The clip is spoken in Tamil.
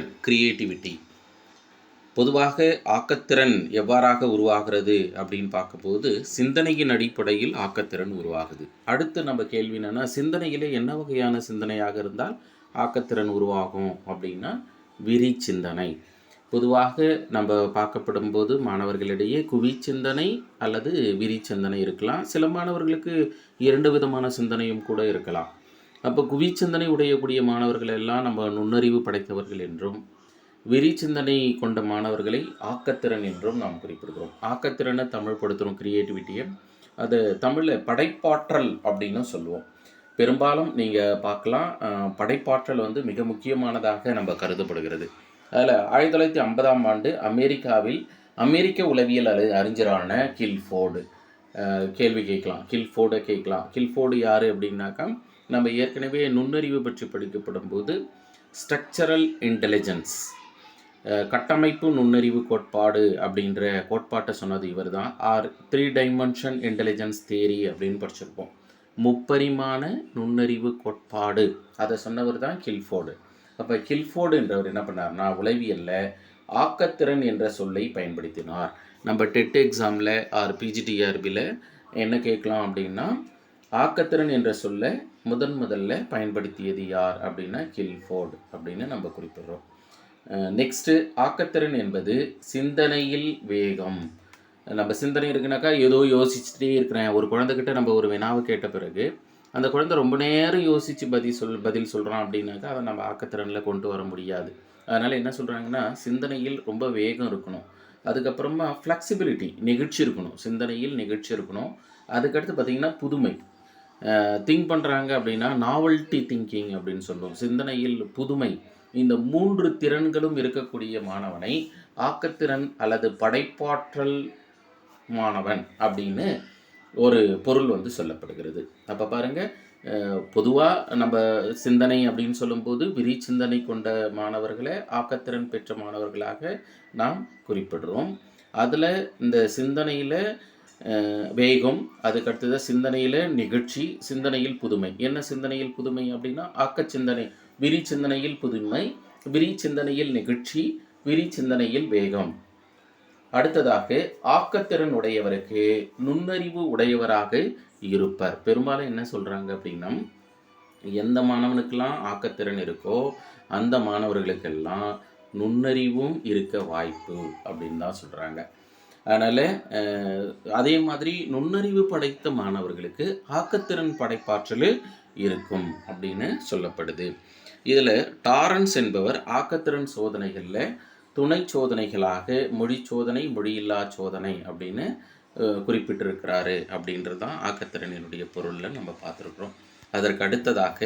ஆக்கத்திறன் கிரியேட்டிவிட்டி பொதுவாக ஆக்கத்திறன் எவ்வாறாக உருவாகிறது அப்படின்னு பார்க்கும்போது சிந்தனையின் அடிப்படையில் ஆக்கத்திறன் உருவாகுது. அடுத்து நம்ம கேள்வி என்னென்னா சிந்தனையில் என்ன வகையான சிந்தனையாக இருந்தால் ஆக்கத்திறன் உருவாகும் அப்படின்னா விரி சிந்தனை பொதுவாக நம்ம பார்க்கப்படும் போது மாணவர்களிடையே குவி சிந்தனை அல்லது விரி சிந்தனை இருக்கலாம். சில மாணவர்களுக்கு இரண்டு விதமான சிந்தனையும் கூட இருக்கலாம். அப்போ குவி சிந்தனை உடையக்கூடிய மாணவர்கள் எல்லாம் நம்ம நுண்ணறிவு படைத்தவர்கள் என்றும் விரி சிந்தனை கொண்ட மாணவர்களை ஆக்கத்திறன் என்றும் நாம் குறிப்பிடுகிறோம். ஆக்கத்திறனை தமிழ் படுத்துகிறோம் கிரியேட்டிவிட்டியை அது தமிழில் படைப்பாற்றல் அப்படின்னு சொல்லுவோம். பெரும்பாலும் நீங்கள் பார்க்கலாம் படைப்பாற்றல் வந்து மிக முக்கியமானதாக நம்ம கருதப்படுகிறது. அதில் ஆயிரத்தி தொள்ளாயிரத்தி ஐம்பதாம் ஆண்டு அமெரிக்காவில் அமெரிக்க உளவியல் அறி அறிஞரான கில்ஃபோர்டு கேள்வி கேட்கலாம். கில்ஃபோர்டை கேட்கலாம். கில்ஃபோர்டு யார் அப்படின்னாக்கா நம்ம ஏற்கனவே நுண்ணறிவு பற்றி படிக்கப்படும் போது ஸ்ட்ரக்சரல் இன்டெலிஜென்ஸ் கட்டமைப்பு நுண்ணறிவு கோட்பாடு அப்படின்ற கோட்பாட்டை சொன்னது இவர் தான் ஆர் த்ரீ டைமென்ஷன் இன்டெலிஜென்ஸ் தேரி அப்படின்னு படிச்சிருப்போம். முப்பரிமாண நுண்ணறிவு கோட்பாடு. அதை சொன்னவர் தான் கில்ஃபோர்டு அப்போ கில்ஃபோர்டு என்றவர் என்ன பண்ணார்னா உளவியலில் ஆக்கத்திறன் என்ற சொல்லை பயன்படுத்தினார். நம்ம டெட் எக்ஸாமில் ஆர் பிஜிடிஆர்பியில் என்ன கேட்கலாம் அப்படின்னா ஆக்கத்திறன் என்ற சொல்லை முதன் முதல்ல பயன்படுத்தியது யார் அப்படின்னா கில்ஃபோர்டு அப்படின்னு நம்ம குறிப்பிடுறோம். நெக்ஸ்ட்டு ஆக்கத்திறன் என்பது சிந்தனையில் வேகம். நம்ம சிந்தனை இருக்குனாக்கா ஏதோ யோசிச்சுட்டே இருக்கிறேன். ஒரு குழந்தைகிட்ட நம்ம ஒரு வினாவை கேட்ட பிறகு அந்த குழந்தை ரொம்ப நேரம் யோசித்து பதில் சொல் பதில் சொல்கிறான் அப்படின்னாக்கா அதை நம்ம ஆக்கத்திறனில் கொண்டு வர முடியாது. அதனால் என்ன சொல்கிறாங்கன்னா சிந்தனையில் ரொம்ப வேகம் இருக்கணும். அதுக்கப்புறமா ஃப்ளெக்சிபிலிட்டி நெகிழ்ச்சி இருக்கணும். சிந்தனையில் நெகிழ்ச்சி இருக்கணும். அதுக்கடுத்து பார்த்திங்கன்னா புதுமை. திங்க் பண்ணுறாங்க அப்படின்னா நாவல்ட்டி திங்கிங் அப்படின்னு சொல்லுவோம். சிந்தனையில் புதுமை. இந்த மூன்று திறன்களும் இருக்கக்கூடிய மாணவனை ஆக்கத்திறன் அல்லது படைப்பாற்றல் மாணவன் அப்படின்னு ஒரு பொருள் வந்து சொல்லப்படுகிறது. அப்போ பாருங்க பொதுவாக நம்ம சிந்தனை அப்படின்னு சொல்லும்போது விரி சிந்தனை கொண்ட மாணவர்களை ஆக்கத்திறன் பெற்ற மாணவர்களாக நாம் குறிப்பிடுறோம். அதில் இந்த சிந்தனையில் வேகம் அதுக்கடுத்தது சிந்தனையில் நிகழ்ச்சி சிந்தனையில் புதுமை. என்ன சிந்தனையில் புதுமை அப்படின்னா ஆக்க சிந்தனை விரி சிந்தனையில் புதுமை விரி சிந்தனையில் நிகழ்ச்சி விரி சிந்தனையில் வேகம். அடுத்ததாக ஆக்கத்திறன் உடையவருக்கு நுண்ணறிவு உடையவராக இருப்பார். பெரும்பாலும் என்ன சொல்கிறாங்க அப்படின்னா எந்த மாணவனுக்கெல்லாம் ஆக்கத்திறன் இருக்கோ அந்த மாணவர்களுக்கெல்லாம் நுண்ணறிவும் இருக்க வாய்ப்பு அப்படின்னு தான் சொல்கிறாங்க அதனால் அதே மாதிரி நுண்ணறிவு படைத்த மாணவர்களுக்கு ஆக்கத்திறன் படைப்பாற்றல் இருக்கும் அப்படின்னு சொல்லப்படுது. இதில் டாரன்ஸ் என்பவர் ஆக்கத்திறன் சோதனைகளில் துணை சோதனைகளாக மொழி சோதனை மொழியில்லா சோதனை அப்படின்னு குறிப்பிட்டிருக்கிறாரு அப்படின்றது தான் ஆக்கத்திறனினுடைய பொருளில் நம்ம பார்த்துருக்குறோம். அதற்கு அடுத்ததாக